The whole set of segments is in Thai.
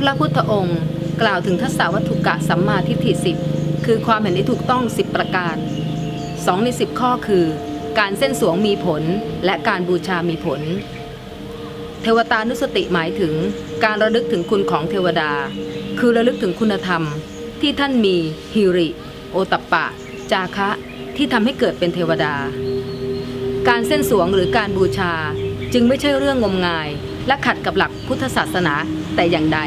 พระพุทธองค์ กล่าวถึงทัศวัตถุกะสัมมาทิฏฐิสิบคือความเห็นที่ถูกต้อง 10 ประการสองใน10ข้อคือ การเส้นสวงมีผลและการบูชามีผล เทวตานุสติหมายถึง การระลึกถึงคุณของเทวดา คือระลึกถึงคุณธรรม ที่ท่านมีฮิริ โอตัปปะ จาคะที่ทำให้เกิดเป็นเทวดา การเส้นสวงหรือการบูชาจึงไม่ใช่เรื่องงมงาย และขัดกับหลักพุทธศาสนา แต่อย่างใด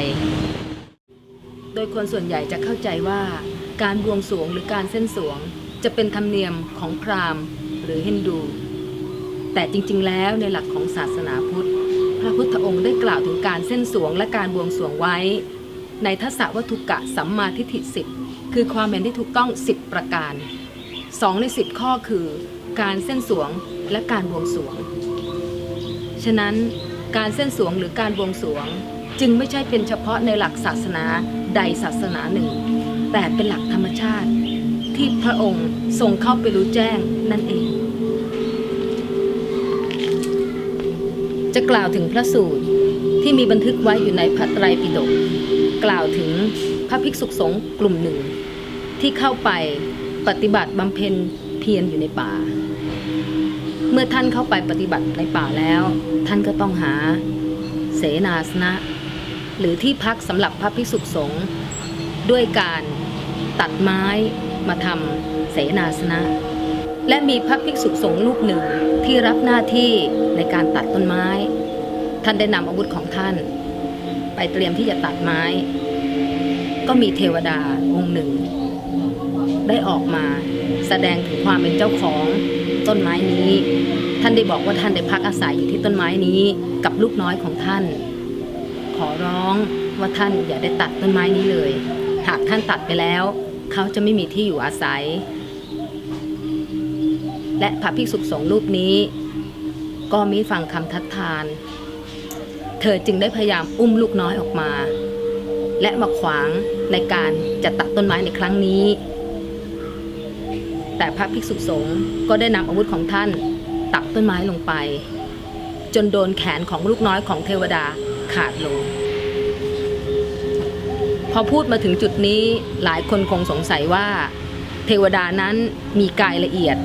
โดยคนส่วนใหญ่จะเข้าใจว่า การบวงสรวงหรือการเส้นสวง จะเป็นธรรมเนียมของพราหมณ์ หรือฮินดู แต่จริงๆ แล้วในหลักของศาสนาพุทธ พระพุทธองค์ได้กล่าวถึงการเส้นสวงและการบวงสรวงไว้ ในทัศวัตถุกะสัมมาทิฏฐิสิบคือความเห็นที่ถูกต้อง 10 ประการสองใน10 ข้อคือ การเส้นสวงและการบวงสรวง ฉะนั้นการเส้นสวงหรือการบวงสรวง จึงไม่ใช่เป็นเฉพาะในหลักศาสนาใดศาสนาหนึ่ง แต่เป็นหลักธรรมชาติ ที่พระองค์ทรงเข้าไปรู้แจ้งนั่นเอง จะกล่าวถึงพระสูตรที่มีบันทึกไว้อยู่ในพระไตรปิฎกกล่าวถึงพระภิกษุสงฆ์กลุ่มหนึ่ง ที่เข้าไปปฏิบัติบำเพ็ญเพียรอยู่ในป่า เมื่อท่านเข้าไปปฏิบัติในป่าแล้ว ท่านก็ต้องหาเสนาสนะ หรือที่พักสำหรับพระภิกษุสงฆ์ด้วยการตัดไม้มาทำเสนาสนะ และมีพระภิกษุสงฆ์รูปหนึ่งที่รับหน้าที่ในการตัดต้นไม้ ท่านได้นำอาวุธของท่าน ไปเตรียมที่จะตัดไม้ ก็มีเทวดาองค์หนึ่ง ได้ออกมาแสดงถึงความเป็นเจ้าของต้นไม้นี้ ท่านได้บอกว่าท่านได้พักอาศัยอยู่ที่ต้นไม้นี้กับลูกน้อยของท่าน ขอร้องว่าท่านอย่าได้ตัดต้นไม้นี้เลย หากท่านตัดไปแล้ว เขาจะไม่มีที่อยู่อาศัย และพระภิกษุสงฆ์รูปนี้ ก็มิฟังคำทัดทาน เธอจึงได้พยายามอุ้มลูกน้อยออกมา และมาขวางในการจะตัดต้นไม้ในครั้งนี้ แต่พระภิกษุสงฆ์ก็ได้นำอาวุธของท่านตัดต้นไม้ลงไป จนโดนแขนของลูกน้อยของเทวดา ขาดลง พอพูดมาถึงจุดนี้หลายคนคงสงสัยว่า เทวดานั้นมีกายละเอียด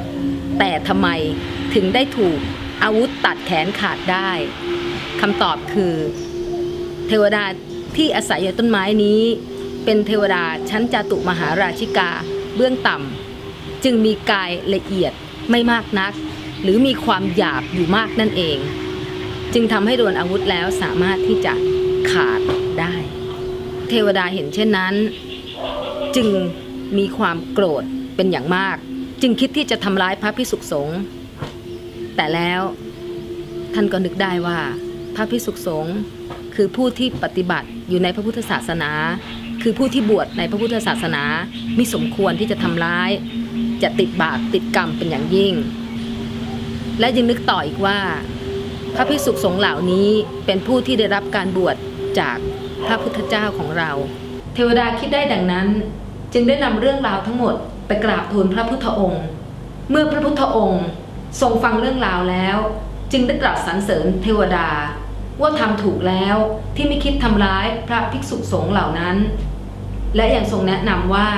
แต่ทำไมถึงได้ถูกอาวุธตัดแขนขาดได้คำตอบคือ เทวดาที่อาศัยอยู่ต้นไม้นี้ เป็นเทวดาชั้นจตุมหาราชิกาเบื้องต่ำจึงมีกายละเอียดไม่มากนัก หรือมีความหยาบอยู่มากนั่นเอง จึงทำให้โดนอาวุธแล้วสามารถที่จะขาดได้ เทวดาเห็นเช่นนั้น จึงมีความโกรธเป็นอย่างมาก จึงคิดที่จะทำร้ายพระพิสุสงฆ์แต่แล้วท่านก็นึกได้ว่า พระพิสุสงฆ์คือผู้ที่ปฏิบัติอยู่ในพระพุทธศาสนา คือผู้ที่บวชในพระพุทธศาสนาไมิสมควรที่จะทำร้าย จะติดบาปติดกรรมเป็นอย่างยิ่ง และยังนึกต่ออีกว่า พระภิกษุสงฆ์เหล่านี้เป็นผู้ที่ได้รับการบวชจากพระพุทธเจ้าของเรา เทวดาคิดได้ดังนั้น จึงได้นำเรื่องราวทั้งหมดไปกราบทูลพระพุทธองค์ เมื่อพระพุทธองค์ทรงฟังเรื่องราวแล้ว จึงได้ตรัสสรรเสริญเทวดา ว่าทำถูกแล้วที่ไม่คิดทำร้ายพระภิกษุสงฆ์เหล่านั้น และยังทรงแนะนำว่า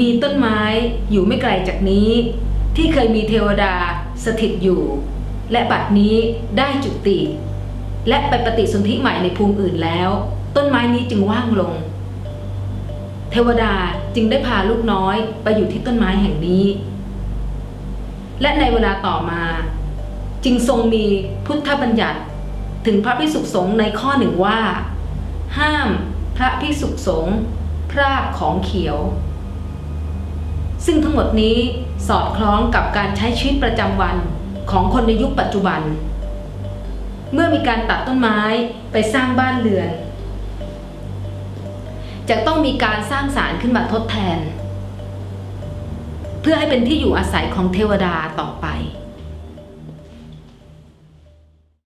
มีต้นไม้อยู่ไม่ไกลจากนี้ ที่เคยมีเทวดาสถิตอยู่ และบัดนี้ได้จุติ และไปปฏิสนธิใหม่ในภูมิอื่นแล้ว ต้นไม้นี้จึงว่างลง เทวดาจึงได้พาลูกน้อยไปอยู่ที่ต้นไม้แห่งนี้ และในเวลาต่อมา จึงทรงมีพุทธบัญญัติถึงพระพิสุสงฆ์ในข้อหนึ่งว่า ห้ามพระพิสุสงฆ์พรากของเขียว ซึ่งทั้งหมดนี้สอดคล้องกับการใช้ชีวิตประจำวัน ของคนในยุคปัจจุบัน เมื่อมีการตัดต้นไม้ไปสร้างบ้านเรือน จะต้องมีการสร้างศาลขึ้นมาทดแทน เพื่อให้เป็นที่อยู่อาศัยของเทวดาต่อไป